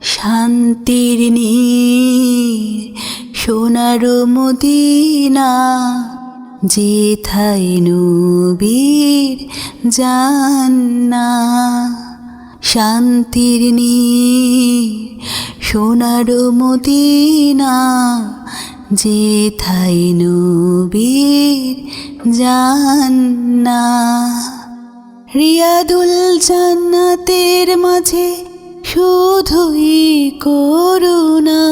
শান্তির নীর, সোনার মদিনা যেথায় নবীর জান্না। শান্তির নীর, সোনার মদিনা যেথায় নবীর জান্না। রিয়াদুল জান্নাতের মাঝে শুধুই করুণা।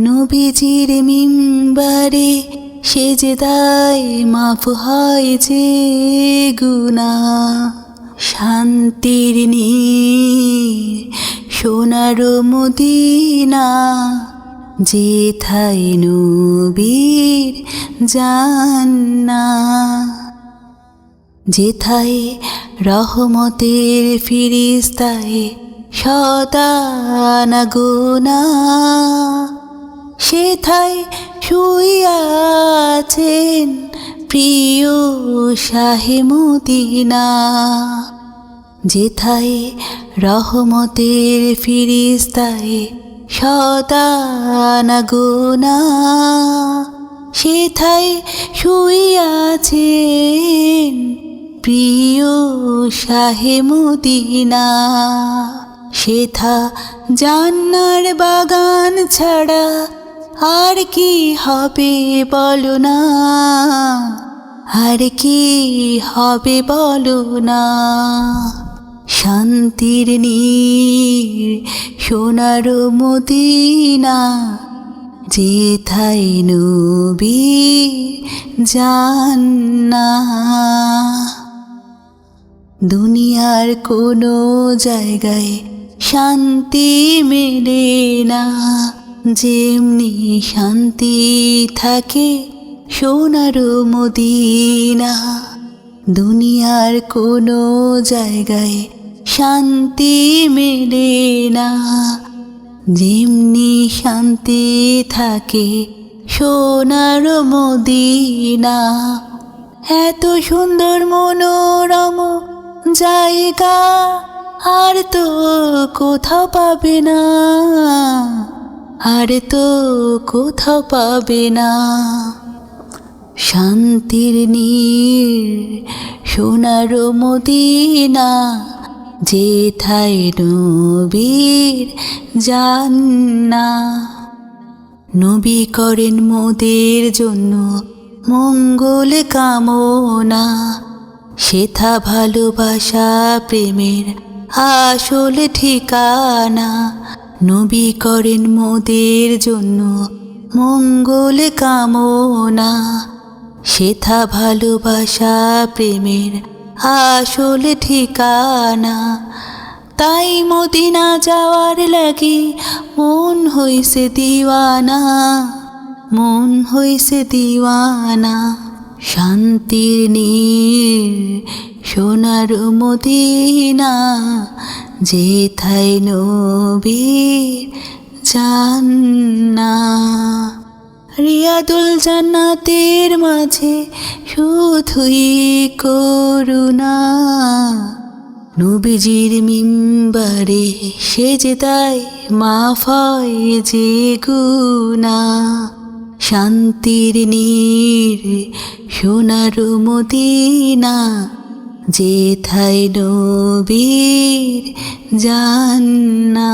নবীজির মিম্বারে সেজদায় মাফ হয় যে গুনা শান্তির নীর, সোনার মদিনা যেথায় নবীর জান্না যেথায় রহমতের ফিরিস্তায় সদানা গুনা সেথায় শুইয়াছেন প্রিয় শাহে মদিনা। যেথায় রহমতের ফিরিস্তায় সদানা গুনা সেথায় শুইয়াছেন প্রিয় শাহে মদিনা সেথা জান্নার বাগান ছাড়া আর কি হবে বলো না? আর কি হবে বলো না? শান্তির নীর সোনার মদিনা, যেথায় নবী জান্না দুনিয়ার কোনো জায়গায় শান্তি মেলে না। যেমনি শান্তি থাকে সোনার মদিনা। দুনিয়ার কোনো জায়গায় শান্তি মেলে না। যেমনি শান্তি থাকে সোনার মদিনা। এত সুন্দর মনোরম জায়গা আর তো কোথাও পাবে না। আর তো কোথাও পাবে না। শান্তির নীর সোনার মদিনা, যেথায় নবীর জান্না। নবী করেন মোদের জন্য মঙ্গল কামনা। সেথা ভালোবাসা প্রেমের আসল ঠিকানা। নবী করেন মোদের জন্য মঙ্গল কামনা। সেথা ভালোবাসা প্রেমের আসল ঠিকানা। তাই মদিনা যাওয়ার লাগি মন হইছে দিওয়ানা। মন হইছে দিওয়ানা। শান্তির নীর সোনার মদিনা যেথায় নবীর জান্না। রিয়াদুল জান্নাতের মাঝে শুধুই করুণা। নবীজির মিম্বারে সেজে তাই মাফ হয় যে গুনা। শান্তির নীর সোনার মদিনা যেথায় নবীর জান্না